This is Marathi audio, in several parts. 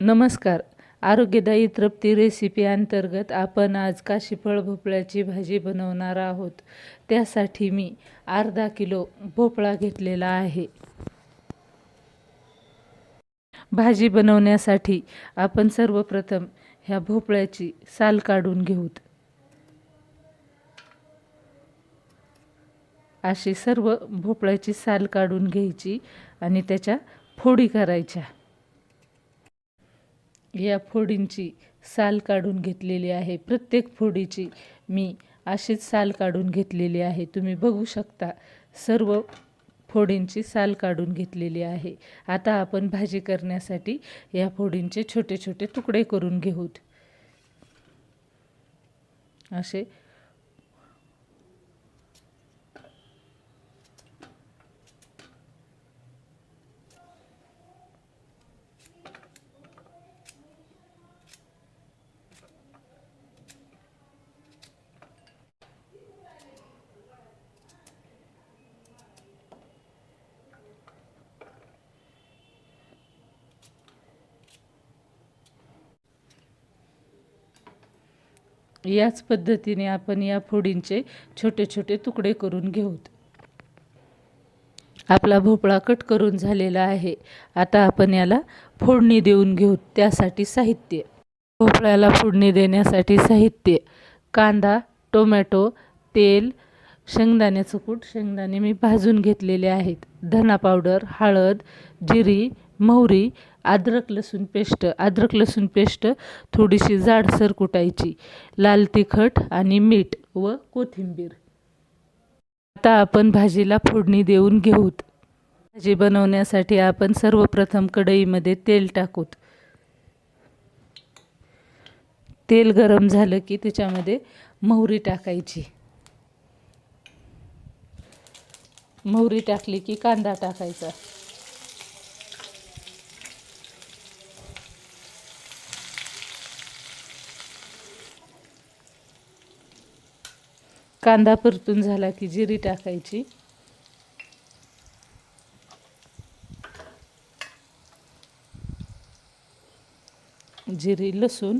नमस्कार. आरोग्यदायी तृप्ती रेसिपी अंतर्गत आपण आज काशीफळ भोपळ्याची भाजी बनवणार आहोत. त्यासाठी मी अर्धा किलो भोपळा घेतलेला आहे. भाजी बनवण्यासाठी आपण सर्वप्रथम ह्या भोपळ्याची साल काढून घेऊत. अशी सर्व भोपळ्याची साल काढून घ्यायची आणि त्याच्या फोडी करायच्या. या फोडींची साल काढून घेतलेली आहे. प्रत्येक फोडीची मी अशीच साल काढून घेतलेली आहे. तुम्ही बघू शकता सर्व फोडींची साल काढून घेतलेली आहे. आता आपण भाजी करण्यासाठी या फोडींचे छोटे छोटे तुकडे करून घेऊत. असे याच पद्धतीने आपण या फोडींचे छोटे छोटे तुकडे करून घेऊत आपला भोपळा कट करून झालेला आहे. आता आपण याला फोडणी देऊन घेऊत त्यासाठी साहित्य. भोपळ्याला फोडणी देण्यासाठी साहित्य. कांदा टोमॅटो तेल शेंगदाण्याचं कूट शेंगदाणे मी भाजून घेतलेले आहेत. धना पावडर हळद जिरी मोहरी अद्रक लसूण पेस्ट अद्रक लसूण पेस्ट थोडीशी जाडसर कुटायची लाल तिखट आणि मीठ व कोथिंबीर. आता आपण भाजीला फोडणी देऊन घेऊत. भाजी बनवण्यासाठी आपण सर्वप्रथम कढईमध्ये तेल टाकूत. तेल गरम झालं की त्याच्यामध्ये मोहरी टाकायची. मोहरी टाकली की कांदा टाकायचा. कांदा परतून झाला की जिरी टाकायची. जिरी लसूण.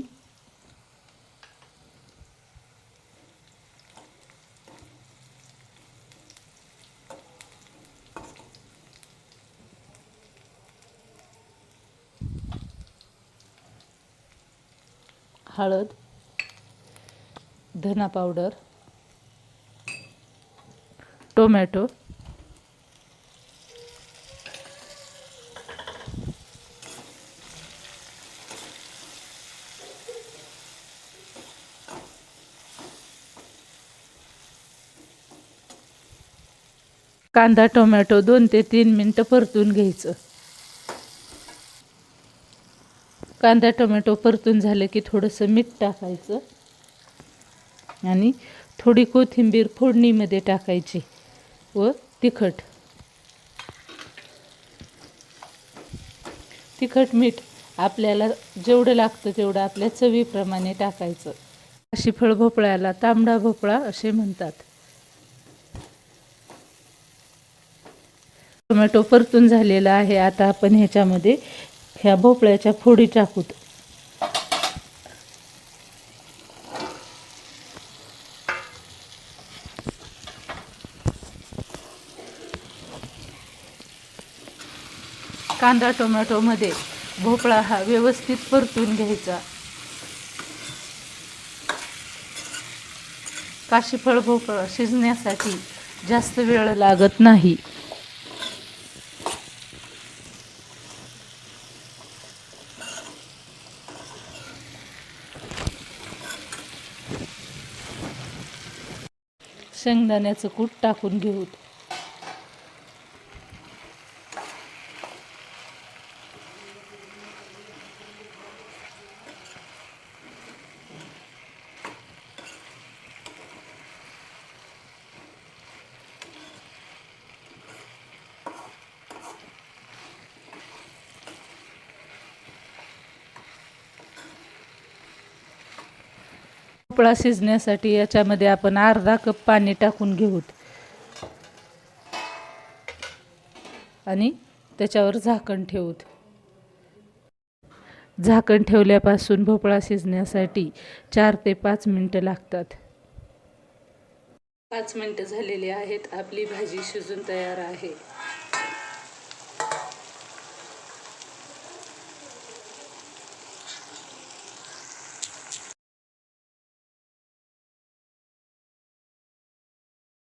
हळद. धना पावडर. टोमॅटो. कांदा टोमॅटो दोन ते तीन मिनटं परतून घ्यायचं. कांदा टोमॅटो परतून झालं की थोडंसं मीठ टाकायचं. आणि थोडी कोथिंबीर फोडणीमध्ये टाकायची. व तिखट. तिखट मीठ आपल्याला जेवढं लागतं तेवढं आपल्या चवीप्रमाणे टाकायचं. अशी फळ भोपळ्याला तांबडा भोपळा असे म्हणतात. टोमॅटो परतून झालेला आहे. आता आपण ह्याच्यामध्ये ह्या भोपळ्याच्या फोडी टाकूत. कांदा टोमॅटोमध्ये भोपळा हा व्यवस्थित परतून घ्यायचा. काशीफळ भोपळा शिजण्यासाठी जास्त वेळ लागत नाही. शेंगदाण्याचं कूट टाकून घेऊत भोपळा शिजण्यासाठी याच्यामध्ये आपण अर्धा कप पाणी टाकून घेऊत. आणि त्याच्यावर झाकण ठेवूत. झाकण ठेवल्यापासून भोपळा शिजण्यासाठी चार ते पाच मिनटं लागतात. पाच मिनटं झालेली आहेत. आपली भाजी शिजून तयार आहे.